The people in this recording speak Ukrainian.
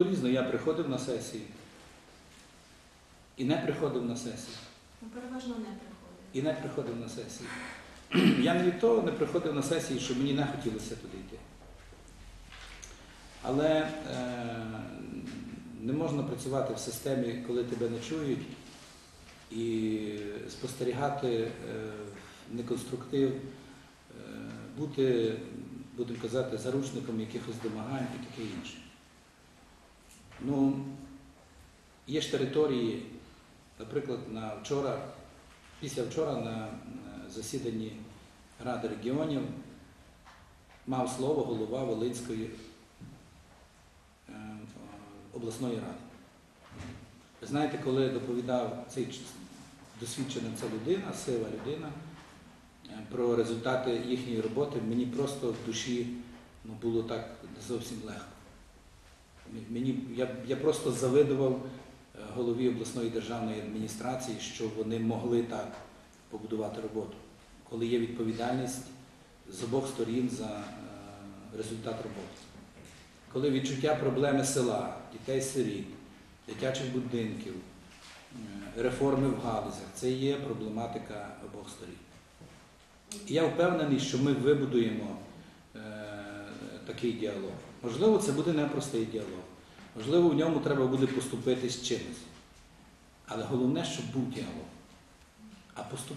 Різно, я приходив на сесії і не приходив на сесії, Ну, переважно не приходить. і не приходив на сесії. Я не від того не приходив на сесії, що мені не хотілося туди йти. Але е, не можна працювати в системі, коли тебе не чують, і спостерігати е, неконструктив, е, бути, будемо казати, заручником якихось домагань і таке інше. Ну, є ж території, наприклад, на вчора, після вчора на е, засіданні Ради регіонів мав слово голова Волинської е, обласної ради. Ви знаєте, коли доповідав цей досвідчена ця людина, сива людина, е, про результати їхньої роботи, мені просто в душі ну, було так зовсім легко. Мені, я, я просто завидував е, голові обласної державної адміністрації, що вони могли так побудувати роботу, коли є відповідальність з обох сторін за е, результат роботи. Коли відчуття проблеми села, дітей-сиріт, дитячих будинків, е, реформи в галузях це є проблематика обох сторін. І я впевнений, що ми вибудуємо такий діалог. Можливо, це буде непростий діалог. Можливо, в ньому треба буде поступитись чимось. Але головне, щоб був діалог. А поступ...